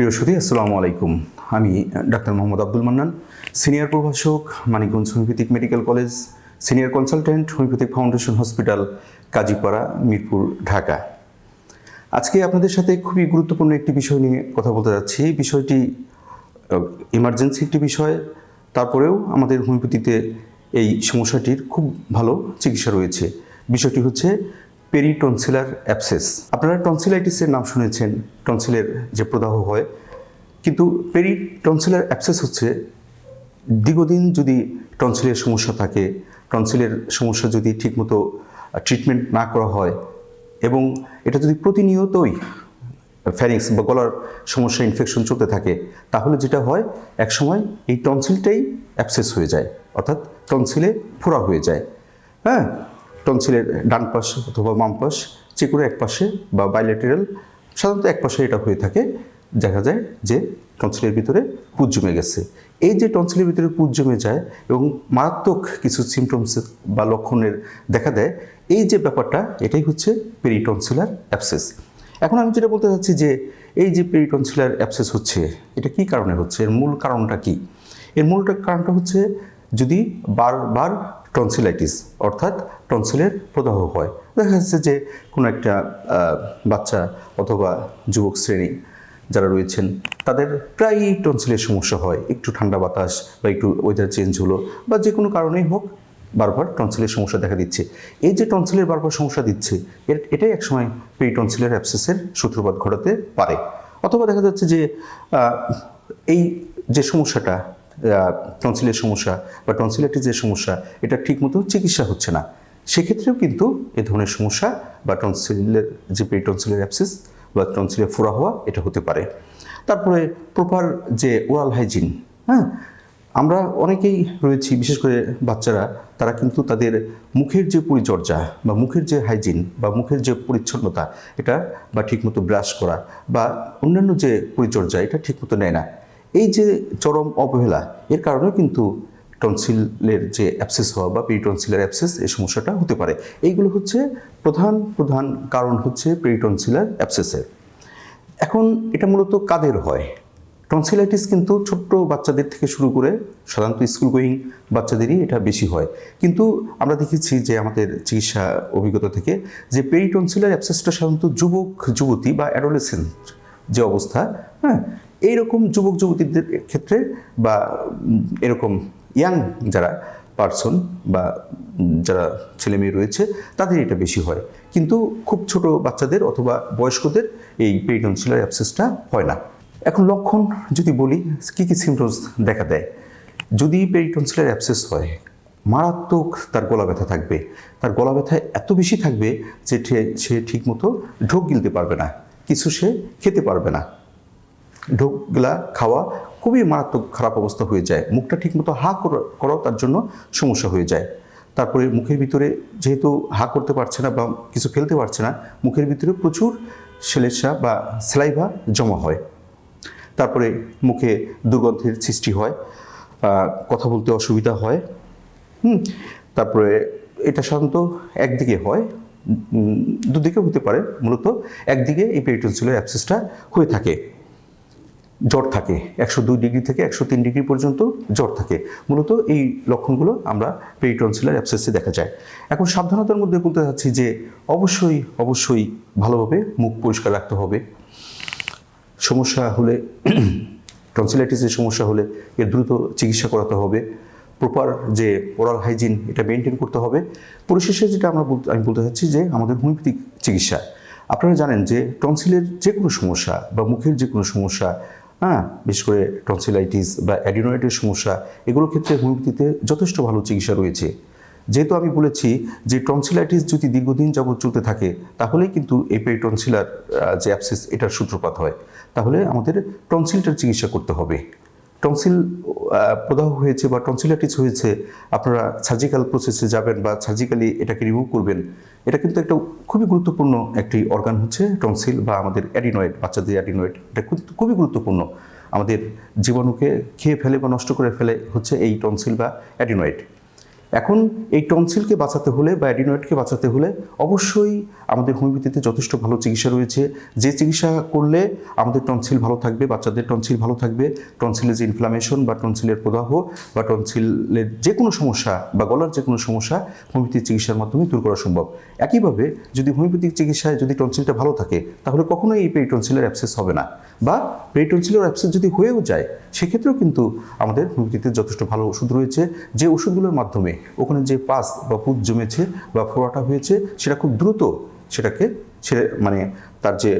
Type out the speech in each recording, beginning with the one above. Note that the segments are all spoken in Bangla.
প্রিয় সুধী, আসসালামু আলাইকুম। আমি ডাক্তার মোহাম্মদ আব্দুল মান্নান, সিনিয়র প্রভাষক, Manikganj homeopathic medical college, senior consultant, homeopathic foundation hospital, Kazipara, Mirpur, Dhaka. আজকে আপনাদের সাথে খুবই গুরুত্বপূর্ণ একটি বিষয় নিয়ে কথা বলতে যাচ্ছি। এই বিষয়টি ইমার্জেন্সি একটি বিষয়। তারপরেও আমাদের হোমিওপ্যাথিতে এই সমস্যাটির খুব ভালো চিকিৎসা রয়েছে। বিষয়টি হচ্ছে পেরিটনসিলার অ্যাপসেস আপনারা টনসিলাইটিসের নাম শুনেছেন টনসিলের যে প্রদাহ হয়। কিন্তু পেরিটনসিলার অ্যাপসেস হচ্ছে, দীর্ঘদিন যদি টনসিলের সমস্যা থাকে টনসিলের সমস্যা যদি ঠিকমতো ট্রিটমেন্ট না করা হয়, এবং এটা যদি প্রতিনিয়তই ফ্যারিংস বা গলার সমস্যা ইনফেকশন চলতে থাকে, তাহলে যেটা হয়, একসময় এই টনসিলটাই অ্যাপসেস হয়ে যায়, অর্থাৎ টনসিলে ফোড়া হয়ে যায়। হ্যাঁ? টনসিলের ডান পাশ অথবা বাম পাশ, যে কোনো এক পাশে বা বাইলেটারাল সাধারণত এক পাশে এটা হয়ে থাকে। দেখা যায় যে টনসিলের ভিতরে পুজ জমে গেছে। এই যে টনসিলের ভিতরে পুজ জমে যায় এবং মারাত্মক কিছু সিমটমস বা লক্ষণের দেখা দেয়, এই যে ব্যাপারটা, এটাই হচ্ছে পেরিটনসিলার অ্যাপসেস এখন আমি যেটা বলতে চাচ্ছি যে, এই যে পেরিটনসিলার অ্যাপসেস হচ্ছে, এটা কি কারণে হচ্ছে? এর মূল কারণটা কি? এর মূল কারণটা হচ্ছে যদি বারবার টনসিলাইটিস অর্থাৎ টনসিলের প্রদাহ হয়। দেখা যাচ্ছে যে কোনো একটা বাচ্চা অথবা যুবক শ্রেণি যারা রয়েছেন, তাদের প্রায়ই টনসিলের সমস্যা হয়। একটু ঠান্ডা বাতাস বা একটু ওয়েদার চেঞ্জ হলো বা যে কোনো কারণেই হোক বারবার টনসিলের সমস্যা দেখা দিচ্ছে। এই যে টনসিলের বারবার সমস্যা দিচ্ছে, এর- এটাই একসময় পেরিটনসিলের অ্যাপসেসের সূত্রপাত ঘটাতে পারে। অথবা দেখা যাচ্ছে যে এই যে সমস্যাটা টনসিলের সমস্যা বা টনসিলাইটিস যে সমস্যা, এটা ঠিকমতো চিকিৎসা হচ্ছে না। সেক্ষেত্রেও কিন্তু এ ধরনের সমস্যা বা টনসিলের যে পেরিটনসিলের অ্যাপসেস বা টনসিলের ফোড়া হওয়া, এটা হতে পারে। তারপরে প্রপার যে ওরাল হাইজিন হ্যাঁ? আমরা অনেকেই রয়েছি, বিশেষ করে বাচ্চারা, তারা কিন্তু তাদের মুখের যে পরিচর্যা বা মুখের যে হাইজিন বা মুখের যে পরিচ্ছন্নতা, এটা বা ঠিকমতো ব্রাশ করা বা অন্যান্য যে পরিচর্যা, এটা ঠিকমতো নেয় না। এই যে চরম অবহেলা, এর কারণেও কিন্তু টনসিলের যে অ্যাপসেস হওয়া বা পেরিটনসিলার অ্যাপসেস এই সমস্যাটা হতে পারে। এইগুলো হচ্ছে প্রধান প্রধান কারণ হচ্ছে পেরিটনসিলার অ্যাপসেসের এখন এটা মূলত কাদের হয়? টনসিলাইটিস কিন্তু ছোট্ট বাচ্চাদের থেকে শুরু করে, সাধারণত স্কুল গোয়িং বাচ্চাদেরই এটা বেশি হয়। কিন্তু আমরা দেখেছি যে আমাদের চিকিৎসা অভিজ্ঞতা থেকে যে পেরিটনসিলার অ্যাপসেসটা সাধারণত যুবক, যুবতী বা অ্যাডোলেসেন্ট যে অবস্থা হ্যাঁ এইরকম যুবক যুবতীদের ক্ষেত্রে বা এরকম ইয়াং যারা পার্সন বা যারা ছেলে মেয়ে রয়েছে, তাদের এটা বেশি হয়। কিন্তু খুব ছোট বাচ্চাদের অথবা বয়স্কদের এই পেরিটনসিলার অ্যাপসেসটা হয় না। এখন লক্ষণ যদি বলি, কী কী সিমটমস দেখা দেয়? যদি পেরিটনসিলার অ্যাপসেস হয়, মারাত্মক তার গলা ব্যথা থাকবে। তার গলা ব্যথা এত বেশি থাকবে যে সে ঠিকমতো ঢোক গিলতে পারবে না। কিছু সে খেতে পারবে না। ঢোকগুলা খাওয়া খুবই মারাত্মক খারাপ অবস্থা হয়ে যায়। মুখটা ঠিকমতো হা করা- করাও তার জন্য সমস্যা হয়ে যায়। তারপরে মুখের ভিতরে যেহেতু হা করতে পারছে না বা কিছু ফেলতে পারছে না, মুখের ভিতরে প্রচুর সেলেসা বা স্লাইভা জমা হয়। তারপরে মুখে দুর্গন্ধের সৃষ্টি হয় কথা বলতে অসুবিধা হয়। হুম, তারপরে এটা সাধারণত একদিকে হয় দুদিকে হতে পারে। মূলত একদিকে এই পেরিটনসিলার অ্যাপসেসটা হয়ে থাকে। জ্বর থাকে। একশো দুই ডিগ্রি থেকে একশো তিন ডিগ্রি পর্যন্ত জ্বর থাকে। মূলত এই লক্ষণগুলো আমরা পেরিটনসিলার অ্যাপসেসে দেখা যায়। এখন সাবধানতার মধ্যে বলতে চাচ্ছি যে অবশ্যই অবশ্যই ভালোভাবে মুখ পরিষ্কার রাখতে হবে। সমস্যা হলে, টনসিলাইটিসের সমস্যা হলে এর দ্রুত চিকিৎসা করাতে হবে। প্রপার যে ওরাল হাইজিন, এটা মেনটেন করতে হবে। পরিশেষে যেটা আমরা আমি বলতে চাচ্ছি যে আমাদের হোমিওপ্যাথিক চিকিৎসা। আপনারা জানেন যে টনসিলের যে কোনো সমস্যা বা মুখের যে কোনো সমস্যা হ্যাঁ বিশেষ করে টনসিলাইটিস বা অ্যাডিনোয়েটের সমস্যা, এগুলোর ক্ষেত্রে হোমিওপ্যাথিতে যথেষ্ট ভালো চিকিৎসা রয়েছে। যেহেতু আমি বলেছি যে টনসিলাইটিস যদি দীর্ঘদিন যাবৎ চলতে থাকে, তাহলেই কিন্তু এই পেরিটনসিলার যে অ্যাপসেস এটার সূত্রপাত হয়। তাহলে আমাদের টনসিলটার চিকিৎসা করতে হবে। টনসিল প্রদাহ হয়েছে বা টনসিলাইটিস হয়েছে, আপনারা সার্জিক্যাল প্রসেসে যাবেন বা সার্জিক্যালি এটাকে রিমুভ করবেন এটা কিন্তু একটা খুবই গুরুত্বপূর্ণ একটি অর্গান হচ্ছে টনসিল বা আমাদের অ্যাডিনয়েড বাচ্চাদের অ্যাডিনয়েড এটা খুব- খুবই গুরুত্বপূর্ণ। আমাদের জীবাণুকে খেয়ে ফেলে বা নষ্ট করে ফেলে হচ্ছে এই টনসিল বা অ্যাডিনয়েড এখন এই টনসিলকে বাঁচাতে হলে বা অ্যাডিনয়েডকে বাঁচাতে হলে অবশ্যই আমাদের হোমিওপ্যাথিতে যথেষ্ট ভালো চিকিৎসা রয়েছে। যে চিকিৎসা করলে আমাদের টনসিল ভালো থাকবে, বাচ্চাদের টনসিল ভালো থাকবে, টনসিলের যে ইনফ্লামেশন বা টনসিলের প্রদাহ বা টনসিলের যে কোনো সমস্যা বা গলার যে কোনো সমস্যা হোমিওপ্যাথিক চিকিৎসার মাধ্যমে দূর করা সম্ভব। একইভাবে যদি হোমিওপ্যাথিক চিকিৎসায় যদি টনসিলটা ভালো থাকে, তাহলে কখনোই এই পেরিটনসিলের অ্যাপসেস হবে না। বা পেরিটনসিলের অ্যাপসেস যদি হয়েও যায়, সেক্ষেত্রেও কিন্তু আমাদের হোমিওপ্যাথিতে যথেষ্ট ভালো ওষুধ রয়েছে। যে ওষুধগুলোর মাধ্যমে ওখানে যে পাস বা পুজ জমেছে বা ফোড়াটা হয়েছে, সেটা খুব দ্রুত সেটাকে ছেড়ে মানে তার যে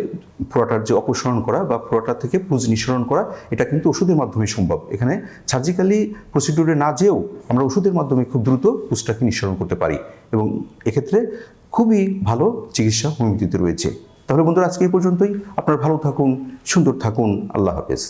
ফোড়াটার যে অপসারণ করা বা ফোড়াটা থেকে পুজ নিঃসরণ করা, এটা কিন্তু ওষুধের মাধ্যমে সম্ভব। এখানে সার্জিক্যালি প্রসিডিউরে না যেও আমরা ওষুধের মাধ্যমে খুব দ্রুত পুজটাকে নিঃসরণ করতে পারি এবং এক্ষেত্রে খুবই ভালো চিকিৎসা হোমিওপ্যাথিতে রয়েছে। তাহলে বন্ধুরা আজকে এই পর্যন্তই। আপনারা ভালো থাকুন সুন্দর থাকুন। আল্লাহ হাফেজ।